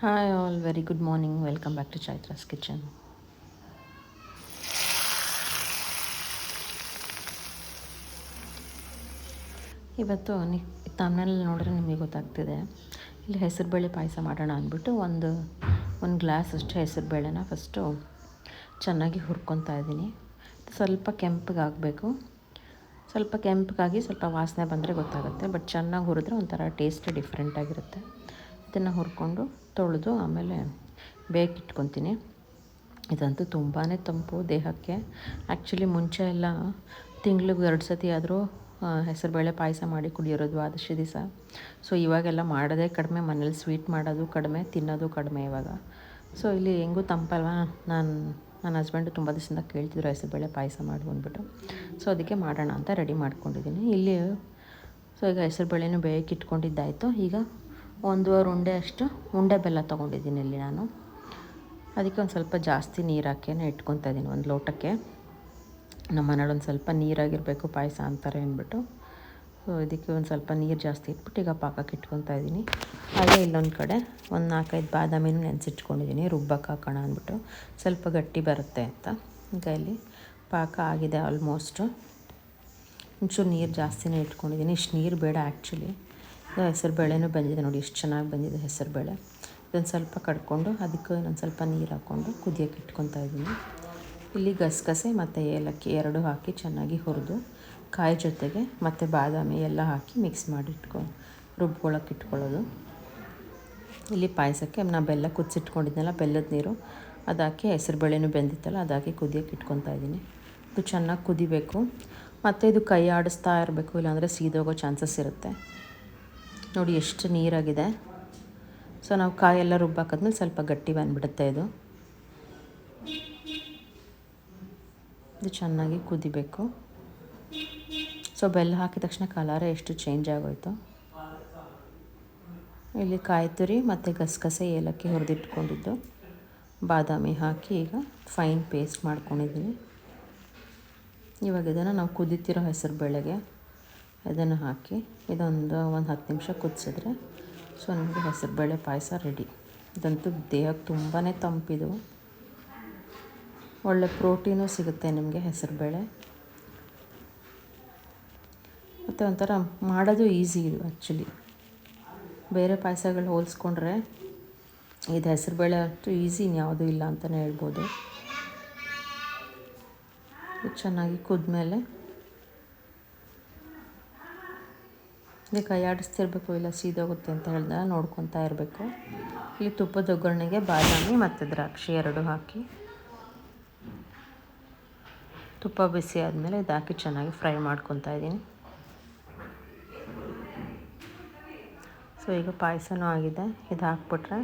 Hi all very good morning welcome back to Chaitra's kitchen ಇವತ್ತು ನಿ ತಮ್ಮನಲ್ಲಿ ನೋಡಿದ್ರೆ ನಿಮಗೆ ಗೊತ್ತಾಗ್ತಿದೆ. ಇಲ್ಲಿ ಹೆಸರುಬೇಳೆ ಪಾಯಸ ಮಾಡೋಣ ಅಂದ್ಬಿಟ್ಟು ಒಂದು ಒಂದು ಗ್ಲಾಸ್ ಅಷ್ಟು ಹೆಸರುಬೇಳೆನ ಫಸ್ಟು ಚೆನ್ನಾಗಿ ಹುರ್ಕೊತಾ ಇದ್ದೀನಿ. ಸ್ವಲ್ಪ ಕೆಂಪಗಾಗಬೇಕು. ಸ್ವಲ್ಪ ಕೆಂಪಗಾಗಿ ಸ್ವಲ್ಪ ವಾಸನೆ ಬಂದರೆ ಗೊತ್ತಾಗುತ್ತೆ ಬಟ್ ಚೆನ್ನಾಗಿ ಹುರಿದ್ರೆ ಒಂಥರ ಟೇಸ್ಟ್ ಡಿಫ್ರೆಂಟಾಗಿರುತ್ತೆ ಇದನ್ನು ಹುರ್ಕೊಂಡು ತೊಳೆದು ಆಮೇಲೆ ಬೇಕಿಟ್ಕೊತೀನಿ. ಇದಂತೂ ತುಂಬಾ ತಂಪು ದೇಹಕ್ಕೆ. ಆ್ಯಕ್ಚುಲಿ ಮುಂಚೆ ಎಲ್ಲ ತಿಂಗ್ಳಿಗೆ ಎರಡು ಸತಿ ಆದರೂ ಹೆಸರುಬೇಳೆ ಪಾಯಸ ಮಾಡಿ ಕುಡಿಯೋರು ದ್ವಾದಶಿ ದಿವಸ. ಸೊ ಇವಾಗೆಲ್ಲ ಮಾಡೋದೇ ಕಡಿಮೆ, ಮನೇಲಿ ಸ್ವೀಟ್ ಮಾಡೋದು ಕಡಿಮೆ, ತಿನ್ನೋದು ಕಡಿಮೆ ಇವಾಗ. ಸೊ ಇಲ್ಲಿ ಹೆಂಗೂ ತಂಪಲ್ವ? ನಾನು ನನ್ನ ಹಸ್ಬೆಂಡು ತುಂಬ ದಿವಸದಿಂದ ಕೇಳ್ತಿದ್ರು ಹೆಸರುಬೇಳೆ ಪಾಯಸ ಮಾಡು ಅಂದ್ಬಿಟ್ಟು. ಸೊ ಅದಕ್ಕೆ ಮಾಡೋಣ ಅಂತ ರೆಡಿ ಮಾಡ್ಕೊಂಡಿದ್ದೀನಿ. ಇಲ್ಲಿ, ಸೊ, ಈಗ ಹೆಸರುಬೇಳೆನೂ ಬೇಯಕ್ಕೆ ಇಟ್ಕೊಂಡಿದ್ದಾಯಿತು ಈಗ ಒಂದೂವರೆ ಉಂಡೆ ಅಷ್ಟು ಉಂಡೆ ಬೆಲ್ಲ ತೊಗೊಂಡಿದ್ದೀನಿ ಇಲ್ಲಿ ನಾನು. ಅದಕ್ಕೆ ಒಂದು ಸ್ವಲ್ಪ ಜಾಸ್ತಿ ನೀರು ಹಾಕಿಯೇ ಇಟ್ಕೊತಾ ಇದ್ದೀನಿ ಒಂದು ಲೋಟಕ್ಕೆ. ನಮ್ಮ ಮನೇಲಿ ಒಂದು ಸ್ವಲ್ಪ ನೀರಾಗಿರಬೇಕು, ಪಾಯಸ ಅಂತಾರೆ ಅಂದ್ಬಿಟ್ಟು. ಸೊ ಇದಕ್ಕೆ ಒಂದು ಸ್ವಲ್ಪ ನೀರು ಜಾಸ್ತಿ ಇಟ್ಬಿಟ್ಟು ಈಗ ಪಾಕಕ್ಕೆ ಇಟ್ಕೊತಾ ಇದ್ದೀನಿ ಹಾಗೆ ಇಲ್ಲೊಂದು ಕಡೆ ಒಂದು ನಾಲ್ಕೈದು ಬಾದಾಮಿನೂ ನೆನೆಸಿಟ್ಕೊಂಡಿದ್ದೀನಿ ರುಬ್ಬಕ್ಕೆ ಹಾಕೋಣ ಅಂದ್ಬಿಟ್ಟು. ಸ್ವಲ್ಪ ಗಟ್ಟಿ ಬರುತ್ತೆ ಅಂತ. ಈಗ ಇಲ್ಲಿ ಪಾಕ ಆಗಿದೆ ಆಲ್ಮೋಸ್ಟು ಒಂಚೂರು ನೀರು ಜಾಸ್ತಿನೇ ಇಟ್ಕೊಂಡಿದ್ದೀನಿ ಇಷ್ಟು ನೀರು ಬೇಡ ಆ್ಯಕ್ಚುಲಿ ಹೆಸರು ಬೇಳೆನೂ ಬಂದಿದೆ ನೋಡಿ, ಎಷ್ಟು ಚೆನ್ನಾಗಿ ಬಂದಿದೆ ಹೆಸರು ಬೇಳೆ. ಇದೊಂದು ಸ್ವಲ್ಪ ಕಡ್ಕೊಂಡು, ಅದಕ್ಕೆ ಇನ್ನೊಂದು ಸ್ವಲ್ಪ ನೀರು ಹಾಕ್ಕೊಂಡು ಕುದಿಯೋಕೆ ಇಟ್ಕೊತಾ ಇದ್ದೀನಿ. ಇಲ್ಲಿ ಗಸಗಸೆ ಮತ್ತು ಏಲಕ್ಕಿ ಎರಡು ಹಾಕಿ ಚೆನ್ನಾಗಿ ಹುರಿದು, ಕಾಯಿ ಜೊತೆಗೆ ಮತ್ತು ಬಾದಾಮಿ ಎಲ್ಲ ಹಾಕಿ ಮಿಕ್ಸ್ ಮಾಡಿ ಇಟ್ಕೊ ರುಬ್ಕೊಳಕ್ಕೆ ಇಟ್ಕೊಳ್ಳೋದು. ಇಲ್ಲಿ ಪಾಯಸಕ್ಕೆ ನಾ ಬೆಲ್ಲ ಕುದಿಸಿಟ್ಕೊಂಡಿದ್ನಲ್ಲ, ಬೆಲ್ಲದ ನೀರು, ಅದಾಕಿ ಹೆಸರು ಬೇಳೆನೂ ಬೆಂದಿತ್ತಲ್ಲ, ಅದಾಕಿ ಕುದಿಯಕ್ಕೆ ಕುದಿಯೋಕೆ ಇಟ್ಕೊತಾ ಇದ್ದೀನಿ. ಇದು ಚೆನ್ನಾಗಿ ಕುದಿಬೇಕು. ಮತ್ತು ಇದು ಕೈ ಆಡಿಸ್ತಾ ಇರಬೇಕು, ಇಲ್ಲಾಂದರೆ ಸೀದೋಗೋ ಚಾನ್ಸಸ್ ಇರುತ್ತೆ. ನೋಡಿ ಎಷ್ಟು ನೀರಾಗಿದೆ. ಸೊ ನಾವು ಕಾಯೆಲ್ಲ ರುಬ್ಬಾಕದ್ಮೇಲೆ ಸ್ವಲ್ಪ ಗಟ್ಟಿ ಬಂದುಬಿಡುತ್ತೆ ಇದು. ಇದು ಚೆನ್ನಾಗಿ ಕುದಿಬೇಕು. ಸೊ ಬೆಲ್ಲ ಹಾಕಿದ ತಕ್ಷಣ ಕಲರ ಎಷ್ಟು ಚೇಂಜ್ ಆಗೋಯ್ತು. ಇಲ್ಲಿ ಕಾಯಿ ತುರಿ ಮತ್ತು ಗಸಗಸೆ ಏಲಕ್ಕಿ ಹುರಿದಿಟ್ಕೊಂಡಿದ್ದು. ಬಾದಾಮಿ ಹಾಕಿ ಈಗ ಫೈನ್ ಪೇಸ್ಟ್ ಮಾಡ್ಕೊಂಡಿದ್ದೀನಿ ಇವಾಗ ಇದನ್ನು ನಾವು ಕುದಿತಿರೋ ಹೆಸರು ಬೇಳೆಗೆ. ಇದನ್ನು ಹಾಕಿ ಇದೊಂದು ಒಂದು ಹತ್ತು ನಿಮಿಷ ಕುದಿಸಿದ್ರೆ ಸೊ ನಮಗೆ ಹೆಸರುಬೇಳೆ ಪಾಯಸ ರೆಡಿ. ಇದಂತೂ ದೇಹಕ್ಕೆ ತುಂಬಾ ತಂಪಿದು. ಒಳ್ಳೆ ಪ್ರೋಟೀನು ಸಿಗುತ್ತೆ ನಿಮಗೆ ಹೆಸರುಬೇಳೆ. ಮತ್ತು ಒಂಥರ ಮಾಡೋದು ಈಸಿ ಇದು ಆ್ಯಕ್ಚುಲಿ. ಬೇರೆ ಪಾಯಸಗಳು ಹೋಲಿಸ್ಕೊಂಡ್ರೆ ಇದು ಹೆಸರುಬೇಳೆ ಅಷ್ಟು ಈಸಿ ಯಾವುದೂ ಇಲ್ಲ ಅಂತಲೇ ಹೇಳ್ಬೋದು. ಚೆನ್ನಾಗಿ ಕುದ್ಮೇಲೆ ಇಲ್ಲಿ ಕೈ ಆಡಿಸ್ತಿರ್ಬೇಕು, ಇಲ್ಲ ಸೀದೋಗುತ್ತೆ ಅಂತ ಹೇಳ್ದಾಗ ನೋಡ್ಕೊತಾ ಇರಬೇಕು. ಇಲ್ಲಿ ತುಪ್ಪದ ಒಗ್ಗರಣೆಗೆ ಬಾದಾಮಿ ಮತ್ತು ದ್ರಾಕ್ಷಿ ಎರಡು ಹಾಕಿ. ತುಪ್ಪ ಬಿಸಿ ಆದಮೇಲೆ ಇದು ಚೆನ್ನಾಗಿ ಫ್ರೈ ಮಾಡ್ಕೊತಾ ಇದ್ದೀನಿ. ಸೊ ಈಗ ಪಾಯಸನೂ ಆಗಿದೆ. ಇದು ಹಾಕ್ಬಿಟ್ರೆ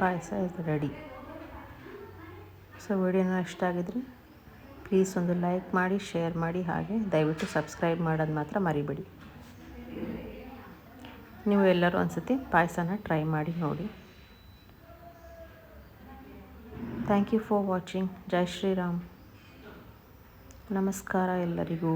ಪಾಯಸ ಇದು ರೆಡಿ ಸೊ ವಿಡಿಯೋನ ಇಷ್ಟ ಆಗಿದ್ರೆ ಪ್ಲೀಸ್ ಒಂದು ಲೈಕ್ ಮಾಡಿ, ಶೇರ್ ಮಾಡಿ ಹಾಗೆ ದಯವಿಟ್ಟು ಸಬ್ಸ್ಕ್ರೈಬ್ ಮಾಡೋದು ಮಾತ್ರ ಮರಿಬೇಡಿ. ನೀವು ಎಲ್ಲರೂ ಒಂದು ಸತಿ ಪಾಯಸನ ಟ್ರೈ ಮಾಡಿ ನೋಡಿ. ಥ್ಯಾಂಕ್ ಯು ಫಾರ್ ವಾಚಿಂಗ್ ಜೈ ಶ್ರೀರಾಮ್ ನಮಸ್ಕಾರ ಎಲ್ಲರಿಗೂ.